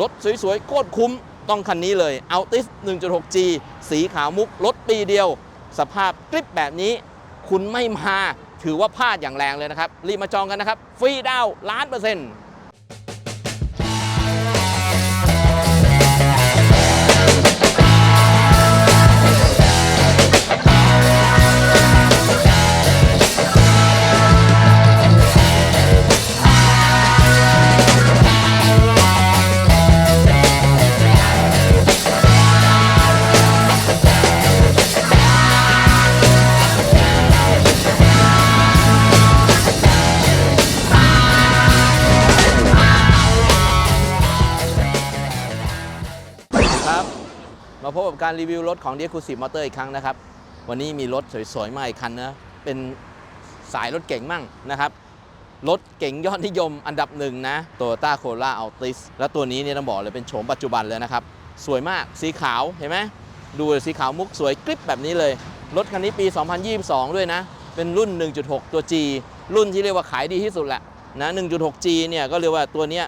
รถสวยๆโคตรคุ้มต้องคันนี้เลย Altis 1.6G สีขาวมุก รถปีเดียว สภาพกริปแบบนี้ คุณไม่มาถือว่าพลาดอย่างแรงเลยนะครับ รีบมาจองกันนะครับ ฟรีดาวล้านเปอร์เซ็นต์ มาพบกับการรีวิวรถของ d ดี c คูซีมอเตอร์อีกครั้งนะครับ วันนี้มีรถสวยๆมาอีกคันนะ เป็นสายรถเก่งมั่งนะครับ รถเก่งยอดนิยมอันดับหนึ่งนะ Toyota Corolla Altis แล้วตัวนี้เนี่ยต้องบอกเลยเป็นโฉมปัจจุบันเลยนะครับ สวยมากสีขาวเห็นไหมดูสีขาวมุกสวยกริบแบบนี้เลย รถคันนี้ปี 2022 ด้วยนะ เป็นรุ่น 1.6 ตัว G รุ่นที่เรียกว่าขายดีที่สุดแหละนะ 1.6G เนี่ยก็เรียกว่าตัวเนี้ย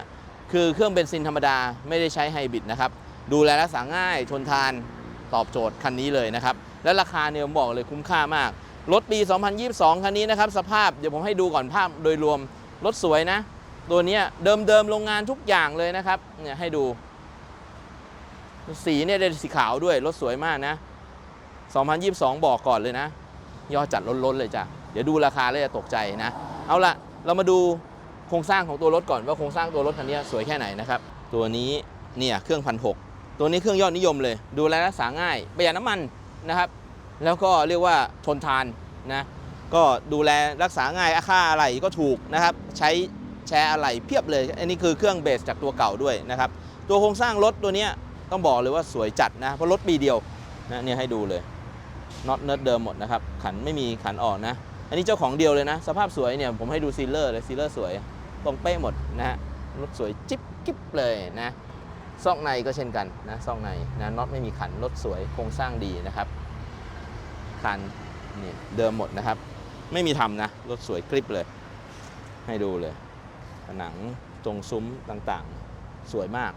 คือเครื่องเบนซินธรรมดาไม่ได้ใช้ไฮบริดนะครับ ดูแลรักษาง่ายทนทานตอบโจทย์คันนี้เลยนะครับ และราคาเนี่ยผมบอกเลยคุ้มค่ามาก รถปี 2022 คันนี้นะครับ สภาพเดี๋ยวผมให้ดูก่อนภาพโดยรวม รถสวยนะ ตัวนี้เดิมๆโรงงานทุกอย่างเลยนะครับเนี่ยให้ดูสีเนี่ยได้สีขาวด้วย รถสวยมากนะ 2022 บอกก่อนเลยนะ ยอดจัดล้นๆเลยจ้ะ เดี๋ยวดูราคาแล้วจะตกใจนะ เอาละเรามาดูโครงสร้างของตัวรถก่อนว่าโครงสร้างตัวรถคันนี้สวยแค่ไหนนะครับ ตัวนี้เนี่ยเครื่องพันหก ตัวนี้เครื่องยอดนิยมเลย ดูแลรักษาง่ายประหยัดน้ำมันนะครับ แล้วก็เรียกว่าทนทานนะก็ดูแลรักษาง่ายค่าอะไรก็ถูกนะครับ ใช้แชร์อะไรเพียบเลย อันนี้คือเครื่องเบสจากตัวเก่าด้วยนะครับ ตัวโครงสร้างรถตัวเนี้ยต้องบอกเลยว่าสวยจัดนะ เพราะรถปีเดียวนะเนี่ยให้ดูเลยน็อตเนิร์ดเดิมหมดนะครับ ขันไม่มีขันอ่อกนะ อันนี้เจ้าของเดียวเลยนะ สภาพสวยเนี่ยผมให้ดูซีลเลอร์เลยซีลเลอร์สวย ตรงเป๊ะหมดนะฮะรถสวยจิ๊บกิ๊บเลยนะ ซอกในก็เช่นกันนะซอกในนะน็อตไม่มีขันรถสวยโครงสร้างดีนะครับคันนี่เดิมหมดนะครับ ไม่มีทำนะรถสวยกริบเลย ให้ดูเลย ผนังตรงซุ้มต่างๆ สวยมาก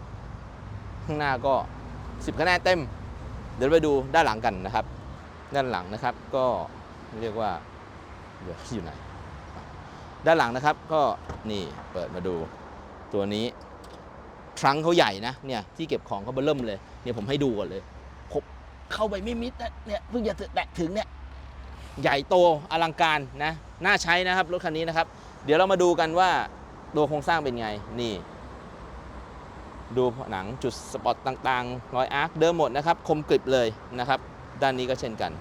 ข้างหน้าก็ 10คะแนนเต็ม เดี๋ยวไปดูด้านหลังกันนะครับ ด้านหลังนะครับก็เรียกว่าเดี๋ยวอยู่ไหน ด้านหลังนะครับก็นี่เปิดมาดูตัวนี้ ทรังเขาใหญ่นะเนี่ยที่เก็บของเขาเบิ่มเลยเนี่ยผมให้ดูก่อนเลยผมเข้าไปไม่มิดนะเนี่ยเพิ่งจะแตะถึงเนี่ยใหญ่โตอลังการนะน่าใช้นะครับรถคันนี้นะครับ เดี๋ยวเรามาดูกันว่าตัวโครงสร้างเป็นไงนี่ ดูผนังจุดสปอตต่างๆรอยอาร์คเดิมหมดนะครับ คมกริบเลยนะครับ ด้านนี้ก็เช่นกัน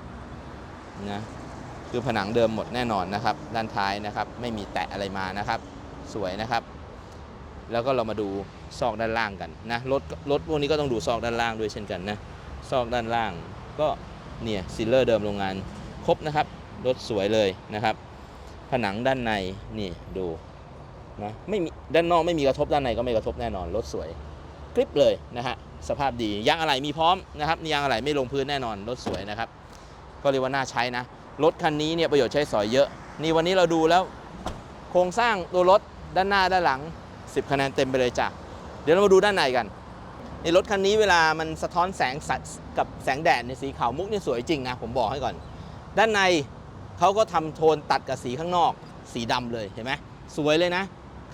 นะคือผนังเดิมหมดแน่นอนนะครับ ด้านท้ายนะครับ ไม่มีแตะอะไรมานะครับ สวยนะครับ แล้วก็เรามาดูซอกด้านล่างกันนะรถรถพวกนี้ก็ต้องดูซอกด้านล่างด้วยเช่นกันนะซอกด้านล่างก็เนี่ยซิลเลอร์เดิมโรงงานครบนะครับรถสวยเลยนะครับ ผนังด้านในนี่ดูนะไม่มีด้านนอกไม่มีกระทบด้านในก็ไม่กระทบแน่นอนรถสวยกริบเลยนะฮะสภาพดียางอะไหล่มีพร้อมนะครับยางอะไหล่ไม่ลงพื้นแน่นอนรถสวยนะครับ ก็เรียกว่าน่าใช้นะรถคันนี้เนี่ยประโยชน์ใช้สอยเยอะ นี่วันนี้เราดูแล้ว โครงสร้างตัวรถด้านหน้าด้านหลัง 10 คะแนนเต็มไปเลยจ้ะ เดี๋ยวเรามาดูด้านในกันในรถคันนี้เวลามันสะท้อนแสงสัตว์กับแสงแดดในสีขาวมุกนี่สวยจริงนะ ผมบอกให้ก่อน ด้านในเขาก็ทำโทนตัดกับสีข้างนอก สีดำเลยเห็นไหมสวยเลยนะ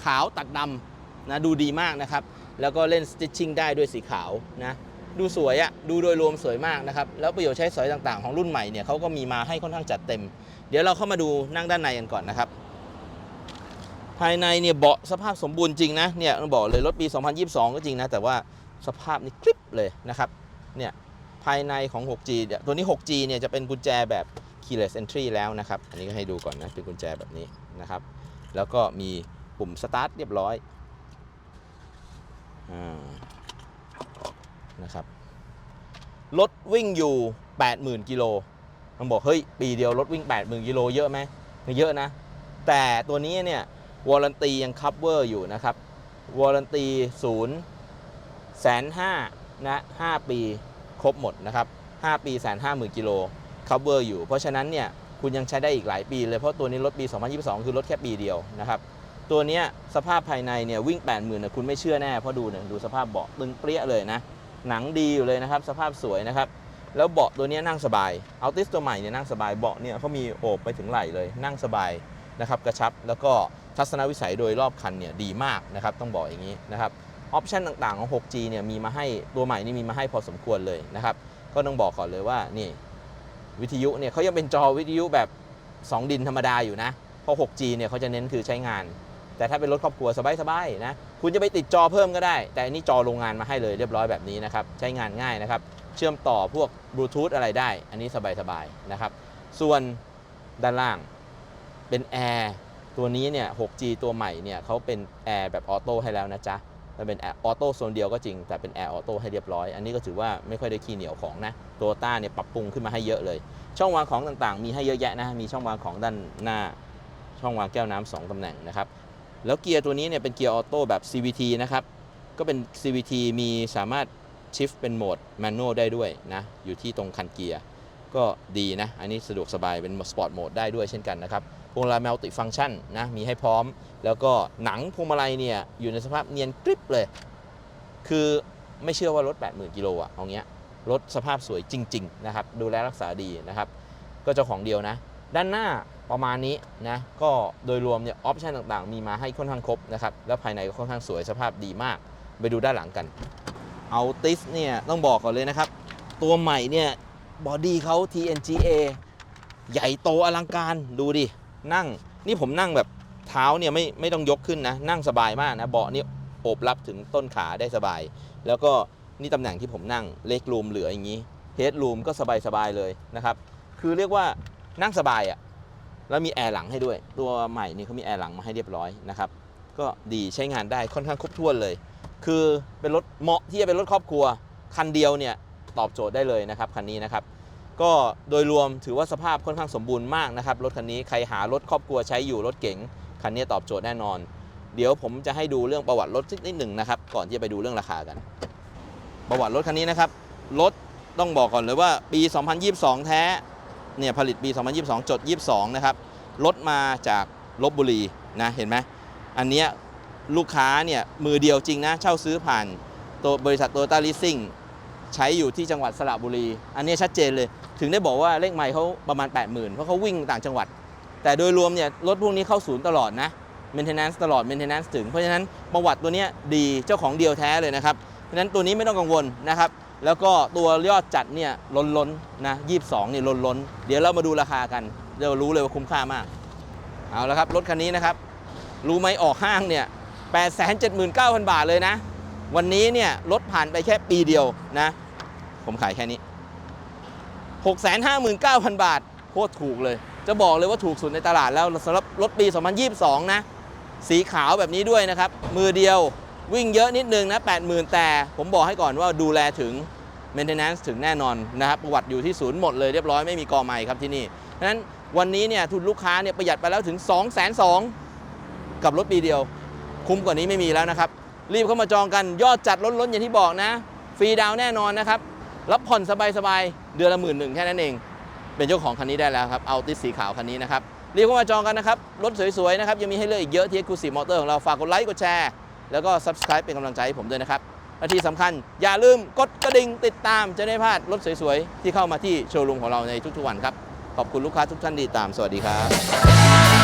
ขาวตัดดำนะดูดีมากนะครับ แล้วก็เล่นสติชชิ่งได้ด้วยสีขาวนะดูสวยอะดูโดยรวมสวยมากนะครับ แล้วประโยชน์ใช้สอยต่างๆ ของรุ่นใหม่เนี่ยเขาก็มีมาให้ค่อนข้างจัดเต็ม เดี๋ยวเราเข้ามาดูนั่งด้านในกันก่อนนะครับ ภายในเนี่ยเบาะสภาพสมบูรณ์จริงนะเนี่ยบอกเลยรถปี 2022 ก็จริงนะ แต่ว่าสภาพนี่คลิปเลยนะครับเนี่ยภายในของ 6G เนี่ยตัวนี้ 6G เนี่ยจะเป็นกุญแจแบบ keyless entry แล้วนะครับ อันนี้ก็ให้ดูก่อนนะ เป็นกุญแจแบบนี้นะครับ แล้วก็มีปุ่ม start เรียบร้อยอนะครับรถวิ่งอยู่ 80,000 กิโลต้องบอก เฮ้ย ปีเดียวรถวิ่ง 80,000 กิโลเยอะไหมเยอะนะ แต่ตัวนี้เนี่ย วอร์ a นตียัง cover อร์อยู่นะครับวอร์ a นตีศูนย์แสนห้านะ5ปีครบหมดนะครับ5ปีแสนห้าหมื่นกิโล cover อร์อยู่ เพราะฉะนั้นเนี่ยคุณยังใช้ได้อีกหลายปีเลยเพราะตัวนี้รถปี 2022 คือรถแค่ปีเดียวนะครับตัวเนี้ยสภาพภายในเนี่ยวิ่ง 8 0,000นะคุณไม่เชื่อแน่เพราะดูเนี่ยดูสภาพเบาะตึงเปรี้ยเลยนะหนังดีอยู่เลยนะครับสภาพสวยนะครับแล้วเบาะตัวเนี้ยนั่งสบายอัลติสตัวใหม่เนี่ยนั่งสบายเบาะเนี่ยเขามีโอบไปถึงไหล่เลยนั่งสบายนะครับกระชับแล้วก็ ทัศนวิสัยโดยรอบคันเนี่ยดีมากนะครับต้องบอกอย่างนี้นะครับออปชันต่างๆของ 6G เนี่ยมีมาให้ตัวใหม่นี่มีมาให้พอสมควรเลยนะครับก็ต้องบอกก่อนเลยว่านี่วิทยุเนี่ยเขายังเป็นจอวิทยุแบบ 2 ดินธรรมดาอยู่นะเพราะ 6G เนี่ยเขาจะเน้นคือใช้งาน แต่ถ้าเป็นรถครอบครัวสบายๆนะคุณจะไปติดจอเพิ่มก็ได้ แต่อันนี้จอโรงงานมาให้เลยเรียบร้อยแบบนี้นะครับใช้งานง่ายนะครับเชื่อมต่อพวกบลูทูธอะไรได้ อันนี้สบายๆนะครับส่วนด้านล่างเป็นแอร์ ตัวนี้เนี่ย 6G ตัวใหม่เนี่ยเขาเป็นแอร์แบบออโต้ให้แล้วนะจ๊ะ มันเป็นแอร์ออโต้โซนเดียวก็จริง แต่เป็นแอร์ออโต้ให้เรียบร้อย อันนี้ก็ถือว่าไม่ค่อยได้ขี้เหนียวของนะโตต้าเนี่ยปรับปรุงขึ้นมาให้เยอะเลย ช่องวางของต่างๆ มีให้เยอะแยะนะ มีช่องวางของด้านหน้า ช่องวางแก้วน้ำสองตำแหน่งนะครับ แล้วเกียร์ตัวนี้เนี่ยเป็นเกียร์ออโต้แบบ CVT นะครับ ก็เป็น CVT มีสามารถชิฟเป็นโหมด manual ได้ด้วยนะ อยู่ที่ตรงคันเกียร์ ก็ดีนะ อันนี้สะดวกสบายเป็นสปอร์ตโหมดได้ด้วยเช่นกันนะครับ พวงมาลัยมัลติฟัง c t ชันนะมีให้พร้อม แล้วก็หนังพวงมาลัยเนี่ยอยู่ในสภาพเนียนกริบเลย คือไม่เชื่อว่ารถ 80,000กิโลอะเอาเงี้ยรถสภาพสวยจริง ๆ นะครับ ดูแลรักษาดีนะครับ ก็เจ้าของเดียวนะ ด้านหน้าประมาณนี้นะก็โดยรวมเนี่ยออปชันต่างๆ มีมาให้ค่อนข้างครบนะครับแล้วภายในก็ค่อนข้างสวยสภาพดีมาก ไปดูด้านหลังกันเอาติสเนี่ยต้องบอกก่อนเลยนะครับ ตัวใหม่เนี่ยบอดี้เขา TNGA ใหญ่โตอลังการดูดิ นั่งนี่ผมนั่งแบบเท้าเนี่ยไม่ไม่ต้องยกขึ้นนะ นั่งสบายมากนะเบาะนี่โอบรับถึงต้นขาได้สบาย แล้วก็นี่ตำแหน่งที่ผมนั่งเล็กรูมเหลืออย่างนี้เฮดรูมก็สบายสบายเลยนะครับ คือเรียกว่านั่งสบายอะ่ะแล้วมีแอร์หลังให้ด้วย ตัวใหม่นี่เขามีแอร์หลังมาให้เรียบร้อยนะครับก็ดีใช้งานได้ค่อนข้างครบถ้วนเลย คือเป็นรถเหมาะที่จะเป็นรถครอบครัว คันเดียวเนี่ยตอบโจทย์ได้เลยนะครับคันนี้นะครับ ก็โดยรวมถือว่าสภาพค่อนข้างสมบูรณ์มากนะครับรถคันนี้ใครหารถครอบครัวใช้อยู่รถเก๋งคันนี้ตอบโจทย์แน่นอน เดี๋ยวผมจะให้ดูเรื่องประวัติรถสักนิดหนึ่งนะครับก่อนที่จะไปดูเรื่องราคากัน ประวัติรถคันนี้นะครับรถต้องบอกก่อนเลยว่าปี 2022 แท้เนี่ยผลิตปี 2022 จด 22 นะครับรถมาจากลบบุรีนะเห็นไหมอันเนี้ยลูกค้าเนี่ยมือเดียวจริงนะเช่าซื้อผ่านตัวบริษัทโตต้าลิสซิ่งใช้อยู่ที่จังหวัดสระบุรี อันนี้ชัดเจนเลย ถึงได้บอกว่าเลขไมล์เขาประมาณ 80,000 เพราะเขาวิ่งต่างจังหวัด แต่โดยรวมเนี่ยรถพวกนี้เข้าศูนย์ตลอดนะ maintenance ตลอด maintenance ถึง เพราะฉะนั้นประวัติตัวเนี้ยดีเจ้าของเดียวแท้เลยนะครับ เพราะฉะนั้นตัวนี้ไม่ต้องกังวลนะครับ แล้วก็ตัวยอดจัดเนี่ยล้นล้นนะ22เนี่ยล้นล้นเดี๋ยวเรามาดูราคากันเดี๋ยวรู้เลยว่าคุ้มค่ามาก เอาละครับรถคันนี้นะครับ รู้ไหมออกห้างเนี่ย879,000 บาทเลยนะ วันนี้เนี่ยรถผ่านไปแค่ปีเดียวนะ ผมขายแค่นี้ 659,000 บาทโคตรถูกเลย จะบอกเลยว่าถูกสุดในตลาดแล้วสำหรับรถปี 2022 นะ สีขาวแบบนี้ด้วยนะครับ มือเดียววิ่งเยอะนิดนึงนะ 80,000 แต่ ผมบอกให้ก่อนว่าดูแลถึง maintenance ถึงแน่นอนนะครับ ประวัติอยู่ที่ศูนย์หมดเลยเรียบร้อยไม่มีกอไม้ครับที่นี่เพราะฉะนั้นวันนี้เนี่ยทุนลูกค้าเนี่ยประหยัดไปแล้วถึง 2 2 0 0 0กับรถปีเดียว คุ้มกว่านี้ไม่มีแล้วนะครับ รีบเข้ามาจองกันยอดจัดล้นๆอย่างที่บอกนะ ฟรีดาวแน่นอนนะครับ รับผ่อนสบายๆ เดือนละหมื่นหนึ่งแค่นั้นเอง เป็นเจ้าของคันนี้ได้แล้วครับเอาติสสีขาวคันนี้นะครับรีบเข้ามาจองกันนะครับ รถสวยๆนะครับยังมีให้เลือกอีกเยอะที่ Exclusive Motor ของเราฝากกดไลค์กดแชร์แล้วก็ Subscribe เป็นกำลังใจให้ผมด้วยนะครับและที่สำคัญอย่าลืมกดกระดิ่งติดตามจะได้พลาดรถสวยๆ ที่เข้ามาที่โชว์รูมของเราในทุกๆวันครับ ขอบคุณลูกค้าทุกท่านที่ตาม สวัสดีครับ